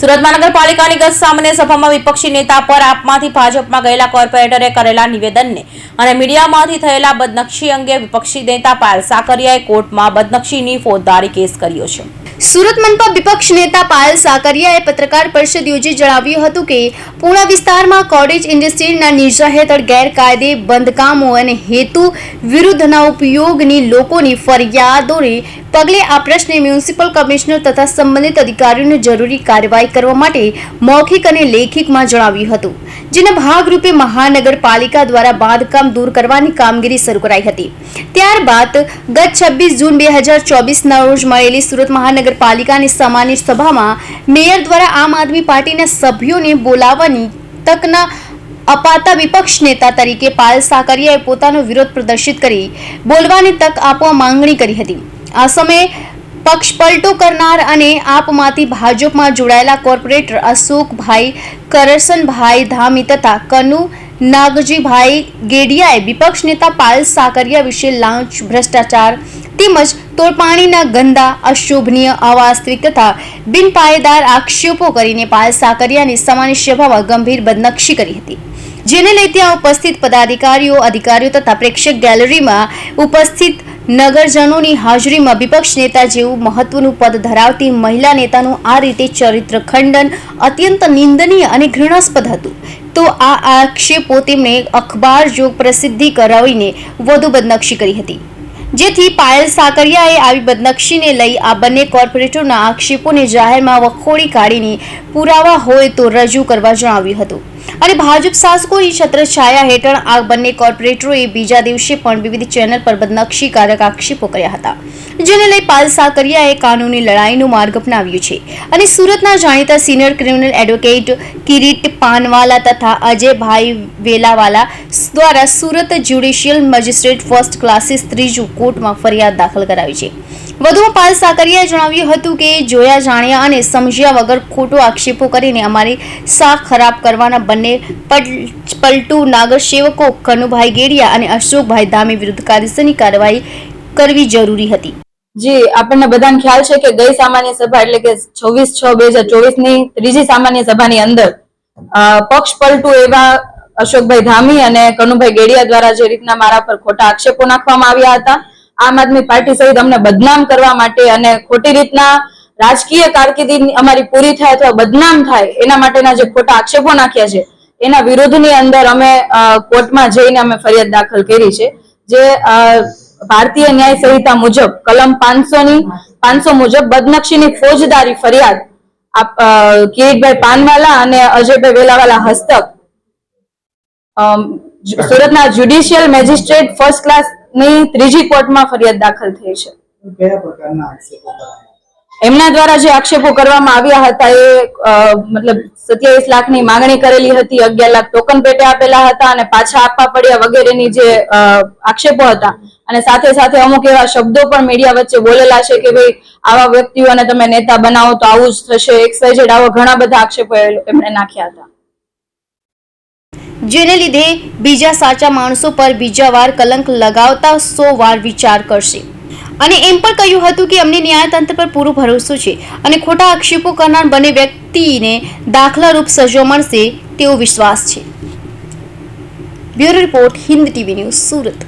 સુરત મહાનગરપાલિકાની ગત સામાન્ય સભામાં વિપક્ષી નેતા પર આપમાંથી ભાજપમાં ગયેલા કોર્પોરેટરે કરેલા નિવેદનને અને મીડિયામાંથી થયેલા બદનક્ષી અંગે વિપક્ષી નેતા પાયલ સાકરિયાએ કોર્ટમાં બદનક્ષીની ફોજદારી કેસ કર્યો છે. સુરત મનપા વિપક્ષ નેતા પાયલ સાકરિયાએ પત્રકાર પરિષદ યોજી જણાવ્યું હતું કે, પૂણા વિસ્તારમાં કોટેજ ઇન્ડસ્ટ્રીના નિર્જા હેઠળ ગેરકાયદે બંધકામો અને હેતુ વિરુદ્ધના ઉપયોગની લોકોની ફરિયાદોને પગલે આ પ્રશ્ને મ્યુનિસિપલ કમિશનર તથા સંબંધિત અધિકારીઓને જરૂરી કાર્યવાહી કરવા માટે મૌખિક અને લેખિકમાં જણાવ્યું હતું, જેના ભાગરૂપે મહાનગરપાલિકા દ્વારા બાંધકામ દૂર કરવાની કામગીરી શરૂ કરાઈ હતી. ત્યારબાદ ગત છવ્વીસ જૂન બે હજાર ચોવીસના રોજ મળેલી સુરત મહાનગરપાલિકાની સામાન્ય સભામાં મેયર દ્વારા આમ આદમી પાર્ટીના સભ્યોને બોલાવવાની તકના અપાતા વિપક્ષ નેતા તરીકે પાલ સાકરિયાએ પોતાનો વિરોધ પ્રદર્શિત કરી બોલવાની તક આપવા માંગણી કરી હતી. આ સમયે પક્ષ પલટો કરનાર અને આપમાંથી ભાજપમાં જોડાયેલા કોર્પોરેટર અશોકભાઈ કરસનભાઈ ધામી તથા કનુ નાગજીભાઈ ગેડિયાએ વિપક્ષ નેતા પાયલ સાકરિયા વિશે લાંચ ભ્રષ્ટાચાર તેમજ તોડપાણીના ગંદા, અશોભનીય અવાસ્તવિક તથા બિનપાયેદાર આક્ષેપો કરીને પાલ સાકરિયાની સામાન્ય સભામાં ગંભીર બદનક્ષી કરી હતી. જેને લઈ ત્યાં ઉપસ્થિત પદાધિકારીઓ, અધિકારીઓ તથા પ્રેક્ષક ગેલેરીમાં ઉપસ્થિત નગરજનોની હાજરીમાં વિપક્ષ નેતા જેવું મહત્વનું પદ ધરાવતી મહિલા નેતાનું આ રીતે ચરિત્ર ખંડન અત્યંત નિંદનીય અને ઘૃણાસ્પદ હતું. તો આ આક્ષેપો તેમણે અખબાર જોગ પ્રસિદ્ધિ કરાવીને વધુ બદનક્ષી કરી હતી. જેથી પાયલ સાકરિયાએ આવી બદનક્ષીને લઈ આ બંને કોર્પોરેટરોના આક્ષેપોને જાહેરમાં વખોડી કાઢીને પુરાવા હોય તો રજૂ કરવા જણાવ્યું હતું. અને ભાજપ શાસકોની છત્રછાયા હેઠળ આ બંને કોર્પોરેટરોએ બીજા દિવસે પણ વિવિધ ચેનલ પર બદનક્ષીકારક આક્ષેપો કર્યા હતા. જેને લઈ પાલ સાકરિયાએ કાનૂની લડાઈનો માર્ગ અપનાવ્યો છે. અને સુરતના જાણીતા senior criminal advocate Kirit Panwala તથા અજયભાઈ વેલાવાલા દ્વારા Surat judicial magistrate first classes ત્રીજું કોર્ટમાં ફરિયાદ દાખલ કરાવી છે. વધુમાં પાલ સાકરિયાએ જણાવ્યું હતું કે જોયા, જાણ્યા અને સમજ્યા વગર ખોટો આક્ષેપો કરીને અમારી સાખ ખરાબ કરવાના બંને પલ- પલટુ નાગર સેવકો કનુભાઈ ગેડિયા અને અશોકભાઈ ધામી વિરુદ્ધ કાયદેસરની કાર્યવાહી કરવી જરૂરી હતી. જી, આપણને બધાને ખ્યાલ છે કે ગઈ સામાન્ય સભા એટલે કે છવ્વીસ છ બે હજાર ચોવીસની ત્રીજી સામાન્ય સભાની અંદર પક્ષ પલટુ એવા અશોકભાઈ ધામી અને કનુભાઈ ગેડિયા દ્વારા જે રીતના મારા પર ખોટા આક્ષેપો નાખવામાં આવ્યા હતા આમ આદમી પાર્ટી સહિત અમને બદનામ કરવા માટે અને ખોટી રીતના રાજકીય કારકિર્દી અમારી પૂરી થાય અથવા બદનામ થાય, એના માટેના જે ખોટા આક્ષેપો નાખ્યા છે, એના વિરોધની અંદર અમે કોર્ટમાં જઈને અમે ફરિયાદ દાખલ કરી છે. જે ભારતીય ન્યાય સંહિતા મુજબ કલમ પાંચસો ની પાંચસો મુજબ બદનક્ષીની ફોજદારી ફરિયાદ કિરીટભાઈ પાનવાલા અને અજયભાઈ વેલાવાલા હસ્તક સુરતના જ્યુડિશિયલ મેજિસ્ટ્રેટ ફર્સ્ટ ક્લાસ ની ત્રીજી કોર્ટમાં ફરિયાદ દાખલ થઈ છે. કયા પ્રકારના આક્ષેપો એમના દ્વારા જે આક્ષેપો કરવામાં આવ્યા હતા એ મતલબ સત્યાવીસ લાખની માંગણી કરેલી હતી અગિયાર લાખ ટોકન પેટે આપેલા હતા અને પાછા આપવા પડ્યા વગેરેની જે આક્ષેપો હતા. અને સાથે સાથે અમુક એવા શબ્દો પણ મીડિયા વચ્ચે બોલેલા છે કે ભાઈ આવા વ્યક્તિઓને તમે નેતા બનાવો તો આવું જ થશે એક્સાઇઝેડ આવા ઘણા બધા આક્ષેપો એમણે નાખ્યા હતા. જેને લીધે બીજા સાચા માણસો પર બીજા વાર કલંક લગાવતા સો વાર વિચાર કરશે. અને એમ પણ કહ્યું હતું કે અમને ન્યાયતંત્ર પર પૂરો ભરોસો છે અને ખોટા આક્ષેપો કરનાર બંને વ્યક્તિને દાખલારૂપ સજો મળશે તેવો વિશ્વાસ છે. Bureau report Hind TV news Surat.